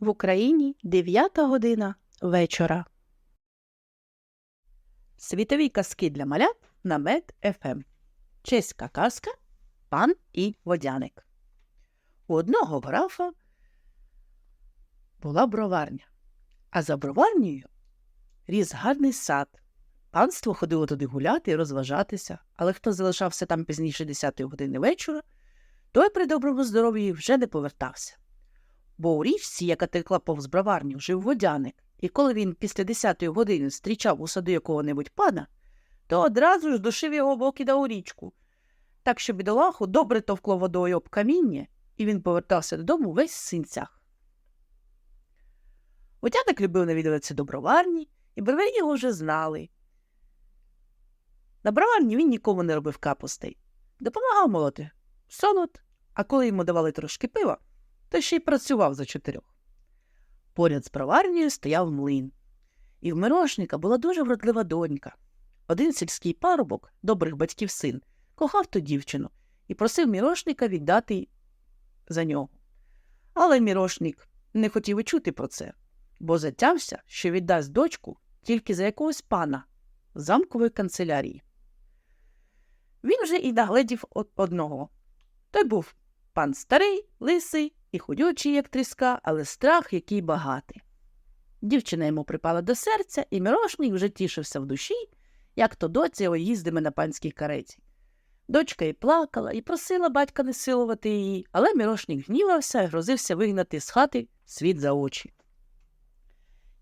В Україні 9 година вечора. Світові казки для малят на Мед ФМ. Чеська казка Пан і водяник. У одного графа була броварня, а за броварнею ріс гарний сад. Панство ходило туди гуляти і розважатися, але хто залишався там пізніше 10 години вечора, той при доброму здоров'ї вже не повертався. Бо у річці, яка текла повз броварню, жив водяник, і коли він після 10 години зустрічав у саду якого-небудь пана, то одразу ж душив його в окида у річку, так що бідолаху добре товкло водою об каміння, і він повертався додому весь в синцях. Водяник любив навідуватися до броварні, і броварі його вже знали. На броварні він нікому не робив капустей, допомагав молоти солод, а коли йому давали трошки пива, то ще й працював за чотирьох. Поряд з броварнею стояв млин, і в мирошника була дуже вродлива донька. Один сільський парубок, добрих батьків син, кохав ту дівчину і просив мірошника віддати за нього. Але мірошник не хотів і чути про це, бо затявся, що віддасть дочку тільки за якогось пана з замкової канцелярії. Він вже і нагледів одного. Той був пан старий, лисий і худючий, як тріска, але страх який багатий. Дівчина йому припала до серця, і мірошник вже тішився в душі, як то його їздиме на панській кареті. Дочка й плакала, і просила батька не силувати її, але мірошник гнівався і грозився вигнати з хати світ за очі.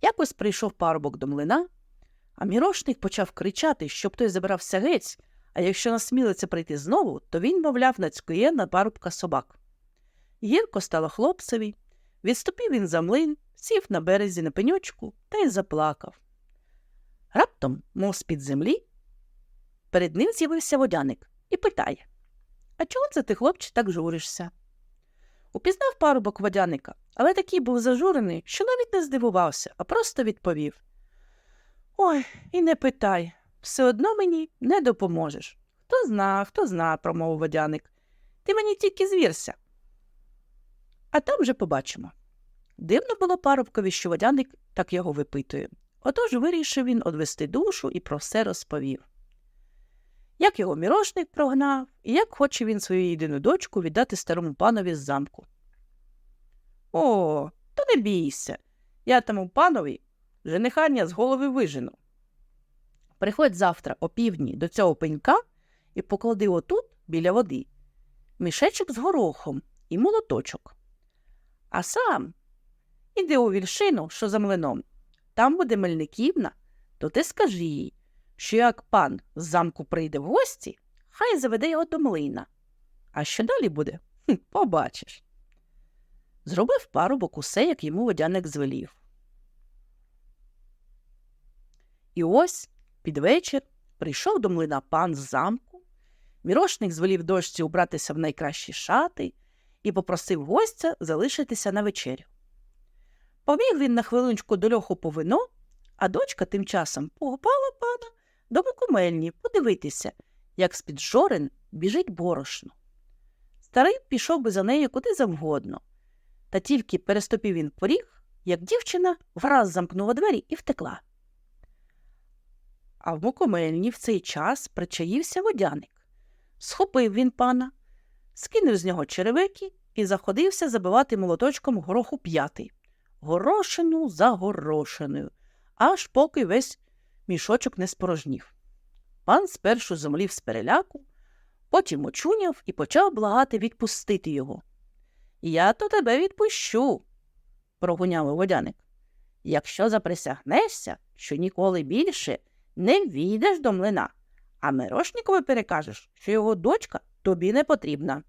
Якось прийшов парубок до млина, а мірошник почав кричати, щоб той забирався геть, а якщо насмілиться прийти знову, то він, мовляв, нацькує на парубка собак. Гірко стало хлопцеві, відступив він за млин, сів на березі на пеньочку та й заплакав. Раптом, мов з-під землі, перед ним з'явився водяник і питає А чого це ти, хлопче, так журишся? Упізнав парубок водяника, але такий був зажурений, що навіть не здивувався, а просто відповів Ой, і не питай, все одно мені не допоможеш. Хто зна, хто зна, промовив водяник. Ти мені тільки звірся. А там вже побачимо. Дивно було парубкові, що водяник так його випитує. Отож вирішив він одвести душу і про все розповів. Як його мірошник прогнав, і як хоче він свою єдину дочку віддати старому панові з замку. О, то не бійся. Я тому панові женихання з голови вижену. Приходь завтра о півдні до цього пенька і поклади отут, біля води, мішечок з горохом і молоточок. А сам іди у вільшину, що за млином. Там буде Мельниківна, то ти скажи їй, що як пан з замку прийде в гості, хай заведе його до млина. А що далі буде? Хм, побачиш. Зробив парубок усе, як йому водяник звелів. І ось під вечір прийшов до млина пан з замку, мірошник звелів дочці убратися в найкращі шати і попросив гостя залишитися на вечерю. Побіг він на хвилиночку до льоху по вино, а дочка тим часом погопала пана до букумельні подивитися, як з-під жорен біжить борошно. Старий пішов би за нею куди завгодно, та тільки переступив він поріг, як дівчина враз замкнула двері і втекла. А в мукомельні в цей час причаївся водяник. Схопив він пана, скинув з нього черевики і заходився забивати молоточком гороху п'ятий, горошину за горошиною, аж поки весь мішочок не спорожнів. Пан спершу зомлів з переляку, потім очуняв і почав благати відпустити його. Я то тебе відпущу, прогуняв водяник. Якщо заприсягнешся, що ніколи більше не війдеш до млина, а Мирошникові перекажеш, що його дочка тобі не потрібна.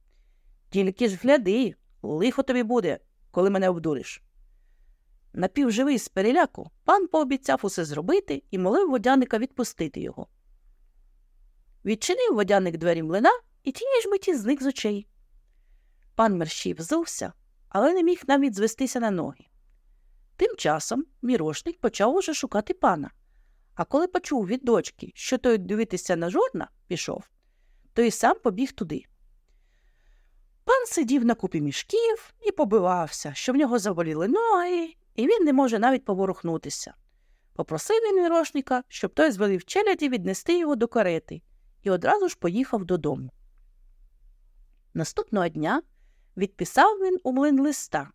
Тільки ж гляди, лихо тобі буде, коли мене обдуриш. Напівживий з переляку, пан пообіцяв усе зробити і молив водяника відпустити його. Відчинив водяник двері млина і тіні ж миті зник з очей. Пан мерщій взувся, але не міг навіть звестися на ноги. Тим часом мірошник почав уже шукати пана, а коли почув від дочки, що той дивитися на жорна пішов, то й сам побіг туди. Пан сидів на купі мішків і побивався, що в нього заболіли ноги, і він не може навіть поворухнутися. Попросив він мірошника, щоб той звелів челяді віднести його до карети, і одразу ж поїхав додому. Наступного дня відписав він у млин листа,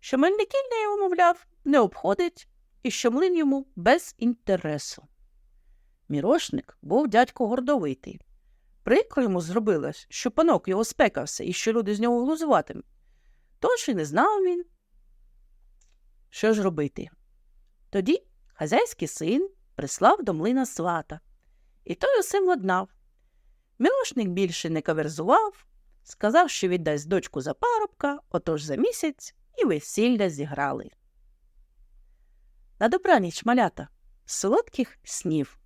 що мельникільня його, мовляв, не обходить і що млин йому без інтересу. Мірошник був дядько гордовитий. Прикро йому зробилось, що панок його спекався і що люди з нього глузуватимуть. Тож і не знав він, що ж робити. Тоді хазяйський син прислав до млина свата, і той усе владнав. Мірошник більше не каверзував, сказав, що віддасть дочку за парубка, отож за місяць і весілля зіграли. На добраніч, малята, солодких снів.